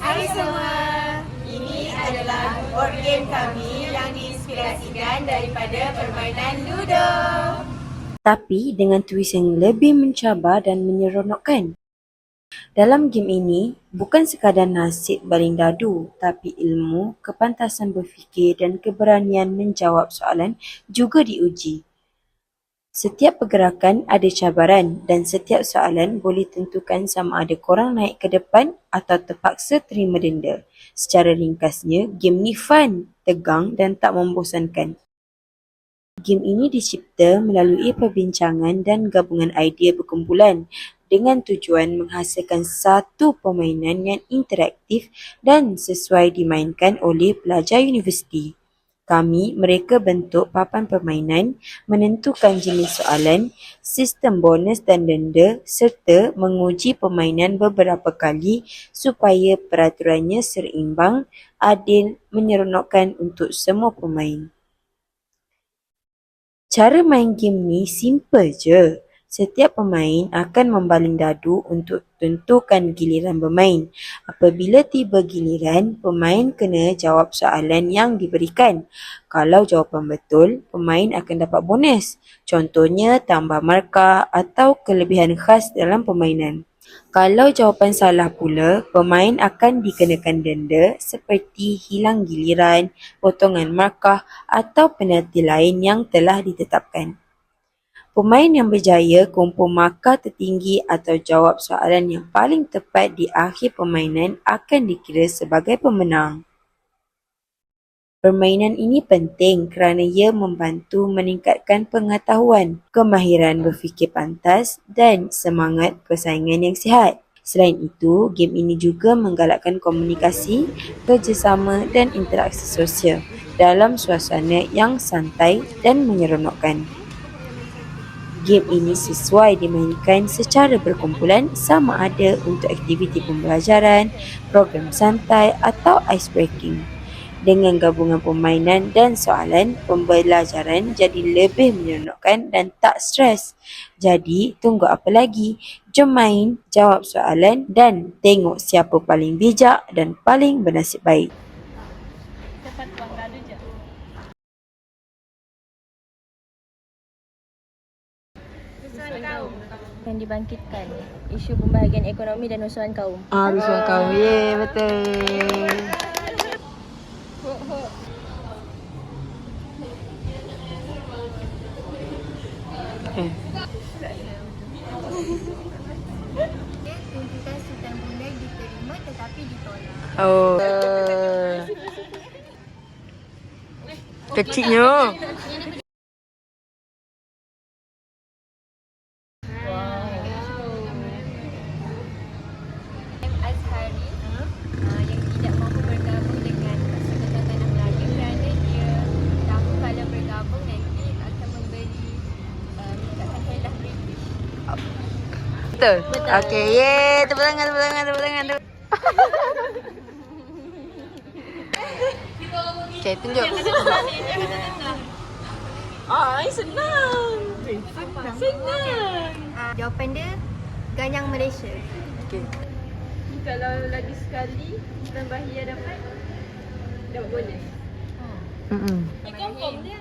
Hai semua. Ini adalah board game kami yang diinspirasikan daripada permainan Ludo. tapi dengan twist yang lebih mencabar dan menyeronokkan. Dalam game ini, bukan sekadar nasib baling dadu, tapi ilmu, kepantasan berfikir dan keberanian menjawab soalan juga diuji. Setiap pergerakan ada cabaran dan setiap soalan boleh tentukan sama ada korang naik ke depan atau terpaksa terima denda. Secara ringkasnya, game ni fun, tegang dan tak membosankan. Game ini dicipta melalui perbincangan dan gabungan idea berkumpulan dengan tujuan menghasilkan satu permainan yang interaktif dan sesuai dimainkan oleh pelajar universiti. Kami mereka bentuk papan permainan, menentukan jenis soalan, sistem bonus dan denda serta menguji permainan beberapa kali supaya peraturannya seimbang, adil, menyeronokkan untuk semua pemain. Cara main game ni simple je. Setiap pemain akan membaling dadu untuk tentukan giliran bermain. Apabila tiba giliran, pemain kena jawab soalan yang diberikan. Kalau jawapan betul, pemain akan dapat bonus. Contohnya tambah markah atau kelebihan khas dalam permainan. Kalau jawapan salah pula, pemain akan dikenakan denda seperti hilang giliran, potongan markah atau penalti lain yang telah ditetapkan. Pemain yang berjaya kumpul markah tertinggi atau jawab soalan yang paling tepat di akhir permainan akan dikira sebagai pemenang. Permainan ini penting kerana ia membantu meningkatkan pengetahuan, kemahiran berfikir pantas dan semangat persaingan yang sihat. Selain itu, game ini juga menggalakkan komunikasi, kerjasama dan interaksi sosial dalam suasana yang santai dan menyeronokkan. Game ini sesuai dimainkan secara berkumpulan sama ada untuk aktiviti pembelajaran, program santai atau ice breaking. Dengan gabungan permainan dan soalan, pembelajaran jadi lebih menyeronokkan dan tak stres. Jadi, tunggu apa lagi? Jom main, jawab soalan dan tengok siapa paling bijak dan paling bernasib baik. Yang dibangkitkan isu pembahagian ekonomi dan usahawan kaum. Ah, bisa kau. Ye, betul. Eh. tuntutan Sultan Brunei diterima tetapi ditolak. Oh. Kecilnya. Betul. Okey, ye, tepuk tangan, tepuk tangan, tepuk tangan. Tepuk. Okey, tunjuk. Ai senang. Senang. Jawapan dia Ganyang Malaysia. Okey. Kalau lagi sekali Tambahia dapat dapat bonus. Mm-mm. Confirm dia.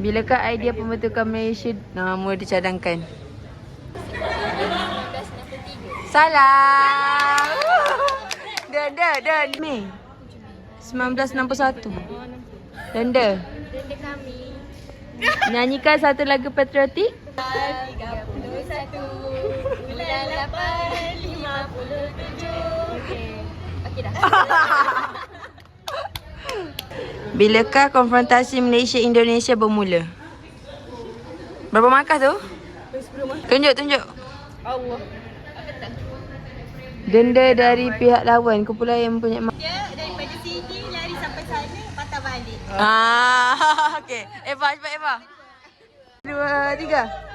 Bilakah idea pembentukan Malaysia nama dicadangkan? 1963. Salah. Dah, dah, dah. Mei 1961. Denda. Denda kami Nyanyikan satu lagu patriotik. 31 bulan 8 Bilakah konfrontasi Malaysia-Indonesia bermula? Berapa markah tu? Tunjuk, tunjuk. Allah. Denda dari pihak lawan, kumpulan yang mempunyai markah. Dia daripada sini lari sampai sana patah balik. Ah, okey. Eva, cepat Eva. Dua, tiga.